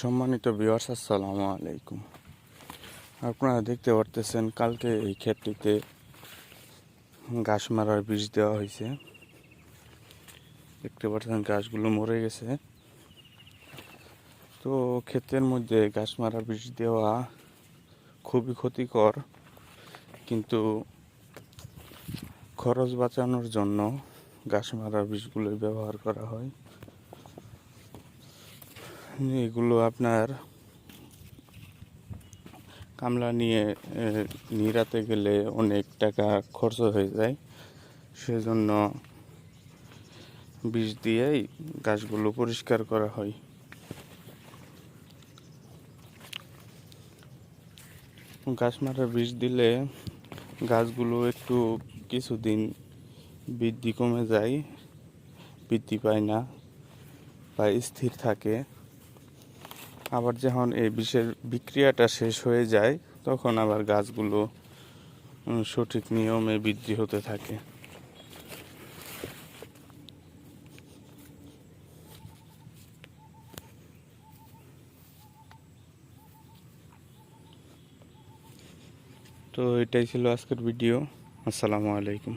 সম্মানিত ভিউয়ার্স আসসালামু আলাইকুম। আপনারা দেখতে পারতেছেন, কালকে এই ক্ষেতটিতে ঘাস মারার বীজ দেওয়া হয়েছে। দেখতে পাচ্ছেন গাছগুলো মরে গেছে। তো ক্ষেতের মধ্যে ঘাস মারার বীজ দেওয়া খুবই ক্ষতিকর, কিন্তু খরচ বাঁচানোর জন্য ঘাস মারার বীজগুলো ব্যবহার করা হয়। এগুলো আপনার কামলা নিয়ে নিরাতে গেলে অনেক টাকা খরচ হয়ে যায়। সেজন্য বিষ দিয়েই গাছগুলো পরিষ্কার করা হয়। গাছ মারা বিষ দিলে গাছগুলো একটু কিছুদিন বৃদ্ধি কমে যায়, বৃদ্ধি পায় না বা স্থির থাকে। আবার যখন এই বিষের বিক্রিয়াটা শেষ হয়ে যায়, তখন আবার গাছগুলো সঠিক নিয়মে বৃদ্ধি হতে থাকে। তো এটাই ছিল আজকের ভিডিও। আসসালামু আলাইকুম।